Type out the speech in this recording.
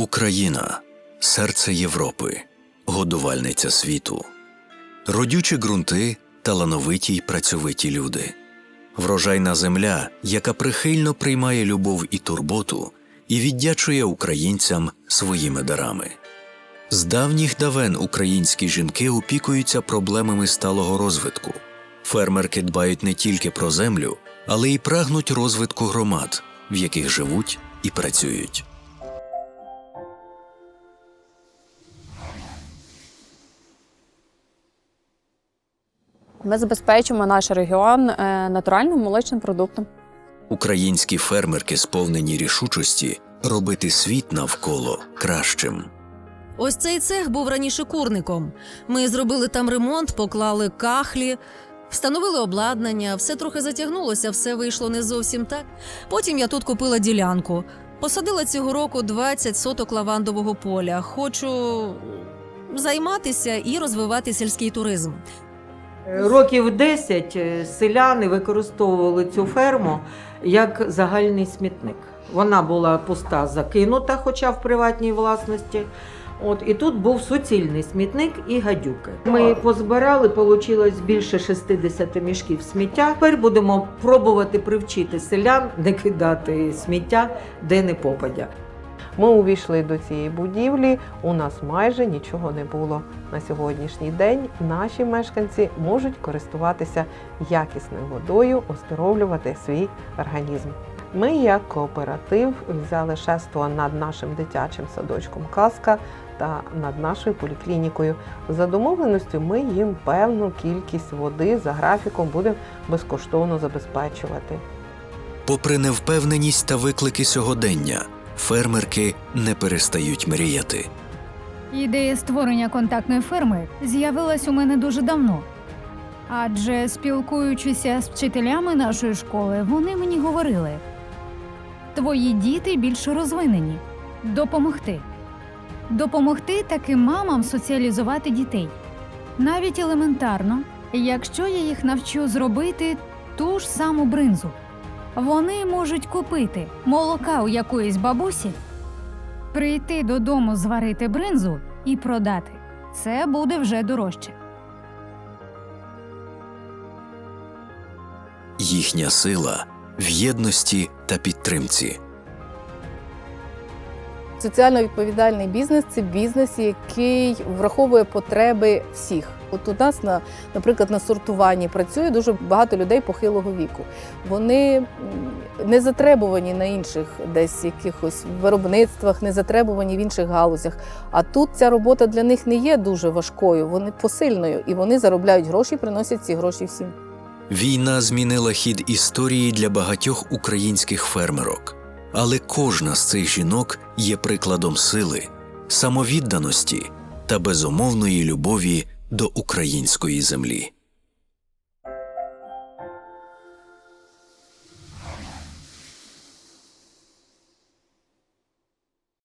Україна серце Європи, годувальниця світу, родючі ґрунти, талановиті й працьовиті люди, врожайна земля, яка прихильно приймає любов і турботу і віддячує українцям своїми дарами. З давніх давен українські жінки опікуються проблемами сталого розвитку. Фермерки дбають не тільки про землю, але й прагнуть розвитку громад, в яких живуть і працюють. Ми забезпечимо наш регіон е, натуральним молочним продуктом. Українські фермерки сповнені рішучості робити світ навколо кращим. Ось цей цех був раніше курником. Ми зробили там ремонт, поклали кахлі, встановили обладнання, все трохи затягнулося, все вийшло не зовсім так. Потім я тут купила ділянку. Посадила цього року 20 соток лавандового поля. Хочу займатися і розвивати сільський туризм. Років 10 е, селяни використовували цю ферму як загальний смітник. Вона була пуста, закинута, хоча в приватній власності. От і тут був суцільний смітник і гадюки. Ми позбирали, вийшло більше 60 мішків сміття. Тепер будемо пробувати привчити селян не кидати сміття де не попадя. Ми увійшли до цієї будівлі. У нас майже нічого не було. На сьогоднішній день наші мешканці можуть користуватися якісною водою, оздоровлювати свій організм. Ми, як кооператив, взяли шество над нашим дитячим садочком Казка та над нашою поліклінікою. За домовленістю ми їм певну кількість води за графіком будемо безкоштовно забезпечувати. Попри невпевненість та виклики сьогодення, фермерки не перестають мріяти. Ідея створення контактної ферми з'явилась у мене дуже давно. Адже спілкуючися з вчителями нашої школи, вони мені говорили: твої діти більш розвинені. Допомогти. Допомогти таким мамам соціалізувати дітей. Навіть елементарно, якщо я їх навчу зробити ту ж саму бринзу. Вони можуть купити молока у якоїсь бабусі прийти додому, зварити бринзу і продати. Це буде вже дорожче. Їхня сила в єдності та підтримці. Соціально відповідальний бізнес це бізнес, який враховує потреби всіх. От у нас на, наприклад, на сортуванні працює дуже багато людей похилого віку. Вони не затребувані на інших десь якихось виробництвах, не затребувані в інших галузях. А тут ця робота для них не є дуже важкою, вони посильною, і вони заробляють гроші, приносять ці гроші всім. Війна змінила хід історії для багатьох українських фермерок, але кожна з цих жінок є прикладом сили, самовідданості та безумовної любові до української землі.